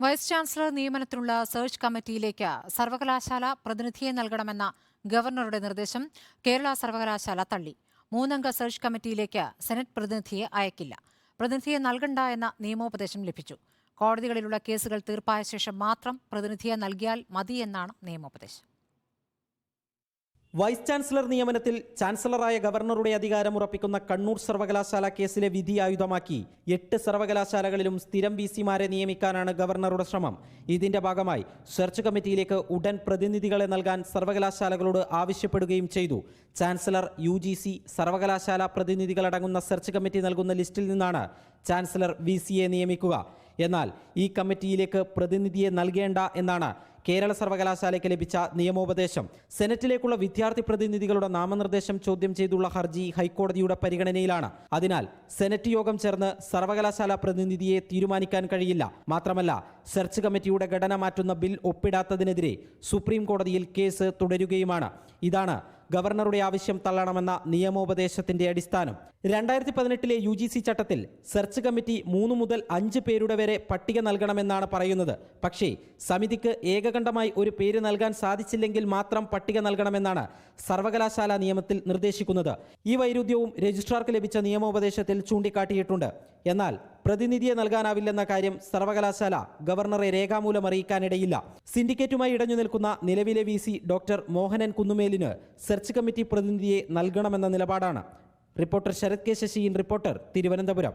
Vice chancellor നിയമനത്തിനുള്ള search കമ്മിറ്റിയിലേക്ക് സർവകലാശാല പ്രതിനിധിയെ നൽകണമെന്ന ഗവർണറുടെ നിർദ്ദേശം കേരള സർവകലാശാല തള്ളി. മൂന്നംഗ സെർച്ച് കമ്മിറ്റിയിലേക്ക് സെനറ്റ് പ്രതിനിധിയെ അയക്കില്ല. പ്രതിനിധിയെ നൽകണ്ട എന്ന നിയമോപദേശം ലഭിച്ചു. കോടതികളിലുള്ള കേസുകൾ തീർപ്പായ ശേഷം മാത്രം പ്രതിനിധിയെ നൽകിയാൽ മതിയെന്നാണ് നിയമോപദേശം. വൈസ് ചാൻസലർ നിയമനത്തിൽ ചാൻസലറായ ഗവർണറുടെ അധികാരം ഉറപ്പിക്കുന്ന കണ്ണൂർ സർവകലാശാല കേസിലെ വിധി ആയുധമാക്കി. എട്ട് സർവകലാശാലകളിലും സ്ഥിരം വി സിമാരെ നിയമിക്കാനാണ് ഗവർണറുടെ ശ്രമം. ഇതിന്റെ ഭാഗമായി സെർച്ച് കമ്മിറ്റിയിലേക്ക് ഉടൻ പ്രതിനിധികളെ നൽകാൻ സർവകലാശാലകളോട് ആവശ്യപ്പെടുകയും ചെയ്തു. ചാൻസലർ യു ജി സി സർവകലാശാല പ്രതിനിധികളടങ്ങുന്ന സെർച്ച് കമ്മിറ്റി നൽകുന്ന ലിസ്റ്റിൽ നിന്നാണ് ചാൻസലർ വി സിയെ നിയമിക്കുക. എന്നാൽ ഈ കമ്മിറ്റിയിലേക്ക് പ്രതിനിധിയെ നൽകേണ്ട എന്നാണ് കേരള സർവകലാശാലയ്ക്ക് ലഭിച്ച നിയമോപദേശം സെനറ്റിലേക്കുള്ള വിദ്യാർത്ഥി പ്രതിനിധികളുടെ നാമനിർദ്ദേശം ചോദ്യം ചെയ്തുള്ള ഹർജി ഹൈക്കോടതിയുടെ പരിഗണനയിലാണ്. അതിനാൽ സെനറ്റ് യോഗം ചേർന്ന് സർവകലാശാല പ്രതിനിധിയെ തീരുമാനിക്കാൻ കഴിയില്ല. മാത്രമല്ല സെർച്ച് കമ്മിറ്റിയുടെ ഘടന മാറ്റുന്ന ബിൽ ഒപ്പിടാത്തതിനെതിരെ സുപ്രീം കോടതിയിൽ കേസ് തുടരുകയുമാണ്. ഇതാണ് ഗവർണറുടെ ആവശ്യം തള്ളണമെന്ന നിയമോപദേശത്തിന്റെ അടിസ്ഥാനം. രണ്ടായിരത്തി പതിനെട്ടിലെ യു ജി സി ചട്ടത്തിൽ സെർച്ച് കമ്മിറ്റി മൂന്ന് മുതൽ അഞ്ച് പേരുടെ വരെ പട്ടിക നൽകണമെന്നാണ് പറയുന്നത്. പക്ഷേ സമിതിക്ക് ഏകകണ്ഠമായി ഒരു പേര് നൽകാൻ സാധിച്ചില്ലെങ്കിൽ മാത്രം പട്ടിക നൽകണമെന്നാണ് സർവകലാശാല നിയമത്തിൽ നിർദ്ദേശിക്കുന്നത്. ഈ വൈരുദ്ധ്യവും രജിസ്ട്രാർക്ക് ലഭിച്ച നിയമോപദേശത്തിൽ ചൂണ്ടിക്കാട്ടിയിട്ടുണ്ട്. എന്നാൽ പ്രതിനിധിയെ നൽകാനാവില്ലെന്ന കാര്യം സർവകലാശാല ഗവർണറെ രേഖാമൂലം അറിയിക്കാനിടയില്ല. സിൻഡിക്കേറ്റുമായി ഇടഞ്ഞു നിൽക്കുന്ന നിലവിലെ വി സി ഡോക്ടർ മോഹനൻ കുന്നുമേലിന് സെർച്ച് കമ്മിറ്റി പ്രതിനിധിയെ നൽകണമെന്ന നിലപാടാണ്. Reporter Sarath K Sasin reporter Thiruvananthapuram.